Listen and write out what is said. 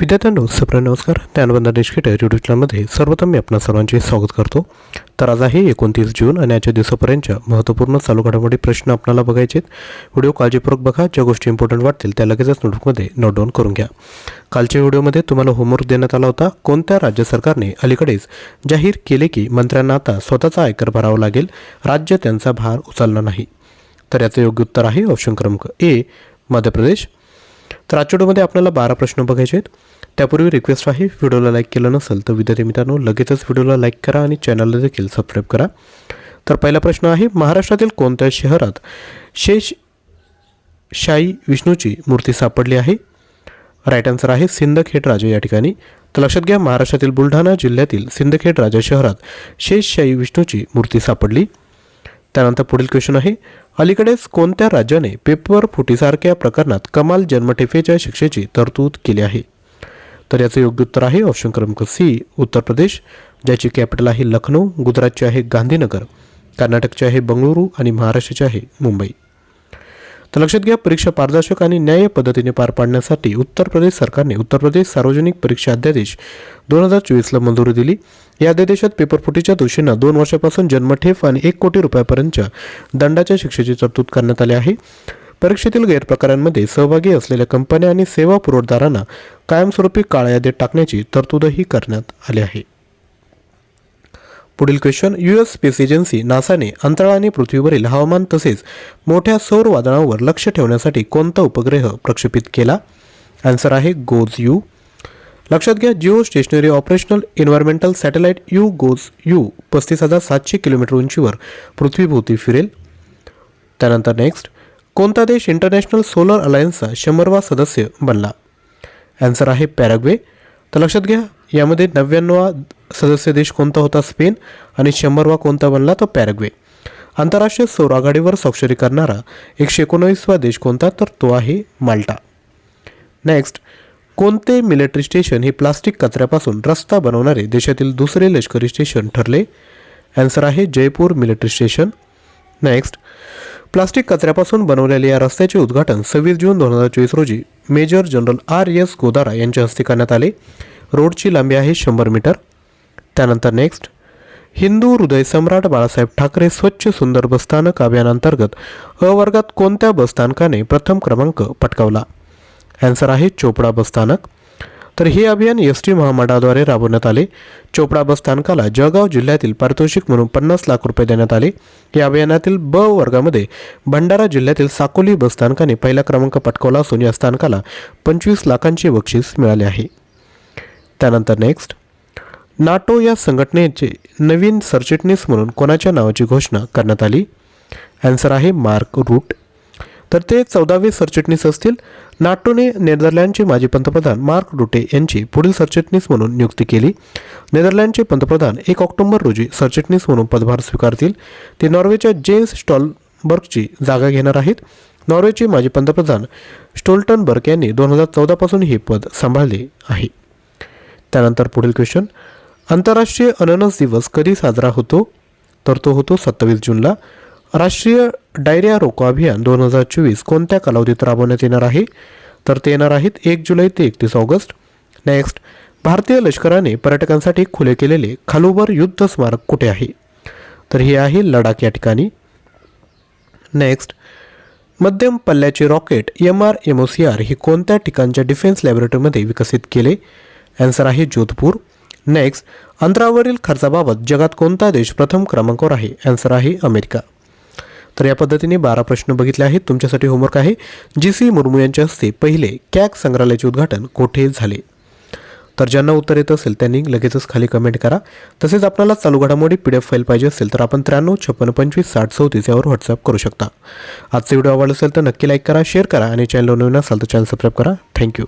विद्यार्थ्यांनो सप्र नमस्कार. ज्ञानबंधा देशखेट यूट्यूब चॅनलमध्ये सर्वप्रथम मी आपणा सर्वांचे स्वागत करतो. तर आज आहे एकोणतीस जून आणि आजच्या दिवसापर्यंतच्या महत्त्वपूर्ण चालू घडामोडी प्रश्न आपल्याला बघायचे व्हिडिओ काळजीपूर्वक बघा ज्या गोष्टी इम्पॉर्टंट वाटतील त्या लगेचच नोटबुकमध्ये नोट डाऊन करून घ्या. कालच्या व्हिडिओमध्ये तुम्हाला होमवर्क देण्यात आला होता. कोणत्या राज्य सरकारने अलीकडेच जाहीर केले की मंत्र्यांना आता स्वतःचा आयकर भरावा लागेल? राज्य त्यांचा भार उचलणार नाही. तर याचं योग्य उत्तर आहे ऑप्शन क्रमांक ए मध्य प्रदेश. तर आजच्या व्हिडिओमध्ये आपल्याला बारा प्रश्न बघायचे आहेत. त्यापूर्वी रिक्वेस्ट आहे व्हिडिओला लाईक केलं नसेल तर विद्यार्थी मित्रांनो लगेचच व्हिडिओला लाईक करा आणि चॅनलला देखील सबस्क्राईब करा. तर पहिला प्रश्न आहे महाराष्ट्रातील कोणत्या शहरात शेष शाही विष्णूची मूर्ती सापडली आहे? राईट आन्सर आहे सिंदखेड राजा या ठिकाणी. तर लक्षात घ्या महाराष्ट्रातील बुलढाणा जिल्ह्यातील सिंदखेड राजा शहरात शेषशाही विष्णूची मूर्ती सापडली. त्यानंतर पुढील क्वेश्चन आहे अलीकडेच कोणत्या राज्याने पेपर फुटीसारख्या प्रकरणात कमाल जन्मठेपेच्या शिक्षेची तरतूद केली आहे? तर याचं योग्य उत्तर आहे ऑप्शन क्रमांक सी उत्तर प्रदेश ज्याची कॅपिटल आहे लखनौ गुजरातचे आहे गांधीनगर कर्नाटकचे आहे बंगळुरू आणि महाराष्ट्राचे आहे मुंबई. तर लक्षात घ्या परीक्षा पारदर्शक आणि न्याय पद्धतीने पार पाडण्यासाठी उत्तर प्रदेश सरकारने उत्तर प्रदेश सार्वजनिक परीक्षा अध्यादेश दोन हजार चोवीसला मंजुरी दिली. या अध्यादेशात पेपरफुटीच्या दोषींना दोन वर्षापासून जन्मठेप आणि एक कोटी रुपयापर्यंतच्या दंडाच्या शिक्षेची तरतूद करण्यात आली आहे. परीक्षेतील गैरप्रकारांमध्ये सहभागी असलेल्या कंपन्या आणि सेवा पुरवठादारांना कायमस्वरूपी काळ्या यादीत टाकण्याची तरतूदही करण्यात आली आहे. पुढील क्वेश्चन युएस स्पेस एजन्सी नासाने अंतराळ आणि पृथ्वीवरील हवामान तसेच मोठ्या सौर वादळांवर लक्ष ठेवण्यासाठी कोणता उपग्रह प्रक्षेपित केला? आन्सर आहे गोज यू. लक्षात घ्या geostationary operational environmental satellite U GOES U पस्तीस हजार सातशे किलोमीटर उंचीवर पृथ्वीभोवती फिरेल. त्यानंतर नेक्स्ट कोणता देश इंटरनॅशनल सोलर अलायन्सचा शंभरवा सदस्य बनला? आन्सर आहे पॅराग्वे. तर लक्षात घ्या यामध्ये नव्याण्णवा सदस्य देश कोणता होता? स्पेन. आणि शंभरवा कोणता बनला? तो पॅरग्वे. आंतरराष्ट्रीय सौर आघाडीवर स्वाक्षरी करणारा एकशे एकोणवीसवा देश कोणता? तर तो आहे माल्टा. नेक्स्ट कोणते मिलिटरी स्टेशन हे प्लास्टिक कचऱ्यापासून रस्ता बनवणारे देशातील दुसरे लष्करी स्टेशन ठरले? ॲन्सर आहे Jaipur military station next plastic कचऱ्यापासून बनवलेल्या या रस्त्याचे उद्घाटन सव्वीस जून दोन हजार चोवीस रोजी major general R S Godara यांच्या हस्ते करण्यात आले. रोडची लांबी आहे शंभर मीटर. त्यानंतर नेक्स्ट हिंदू हृदय सम्राट बाळासाहेब ठाकरे स्वच्छ सुंदर बसस्थानक अभियानांतर्गत अवर्गात कोणत्या बसस्थानकाने प्रथम क्रमांक पटकावला? ॲन्सर आहे चोपडा बसस्थानक तर हे अभियान एस टी महामंडळाद्वारे राबवण्यात आले. चोपडा बस स्थानकाला जळगाव जिल्ह्यातील पारितोषिक म्हणून पन्नास लाख रुपये देण्यात आले. या अभियानातील ब वर्गामध्ये भंडारा जिल्ह्यातील साकोली बस स्थानकाने पहिला क्रमांक पटकावला असून या स्थानकाला पंचवीस लाखांचे बक्षीस मिळाले आहे. त्यानंतर नेक्स्ट नाटो या संघटनेचे नवीन सरचिटणीस म्हणून कोणाच्या नावाची घोषणा करण्यात आली? ॲन्सर आहे मार्क रूट तर ते चौदावे सरचिटणीस असतील. नाटोने नेदरलँडचे माजी पंतप्रधान मार्क रुटे यांची पुढील सरचिटणीस म्हणून नियुक्ती केली. नेदरलँडचे पंतप्रधान एक ऑक्टोबर रोजी सरचिटणीस म्हणून पदभार स्वीकारतील. ते नॉर्वेच्या जेन्स स्टॉलबर्गची जागा घेणार आहेत. नॉर्वेचे माजी पंतप्रधान स्टोल्टनबर्ग यांनी दोन हजार चौदापासून हे पद सांभाळले आहे. त्यानंतर पुढील क्वेश्चन आंतरराष्ट्रीय अननस दिवस कधी साजरा होतो? तर तो होतो सत्तावीस जूनला. राष्ट्रीय डायरिया रोको अभियान दोन हजार चोवीस कोणत्या कालावधीत राबवण्यात येणार आहे? तर ते येणार आहेत एक जुलै ते एकतीस ऑगस्ट. नेक्स्ट भारतीय लष्कराने पर्यटकांसाठी खुले केलेले खालुबर युद्ध स्मारक कुठे आहे? तर हे आहे लडाख या ठिकाणी. नेक्स्ट मध्यम पल्ल्याचे rocket M R M O C R हे कोणत्या ठिकाणच्या डिफेन्स लॅबोरेटरीमध्ये विकसित केले? ॲन्सर आहे जोधपूर. नेक्स्ट अंतरावरील खर्चाबाबत जगात कोणता देश प्रथम क्रमांकावर आहे? ॲन्सर आहे अमेरिका. तर या पद्धतीने बारा प्रश्न बघितले आहेत. तुमच्यासाठी होमवर्क आहे. जी सी मुर्मू यांच्या हस्ते पहिले कॅक संग्रहालयाचे उद्घाटन कोठे झाले? तर ज्यांना उत्तर येत असेल त्यांनी लगेचच खाली कमेंट करा. तसेच आपल्याला चालू घडामोडी पी डी एफ फाईल पाहिजे असेल तर आपण त्र्याण्णव छप्पन्न पंचवीस साठ चौतीस यावर व्हॉट्सअप करू शकता. आजचा व्हिडिओ आवडला असेल तर नक्की लाईक करा शेअर करा आणि चॅनल नवीन असाल तर चॅनल सबस्क्राईब करा. थँक्यू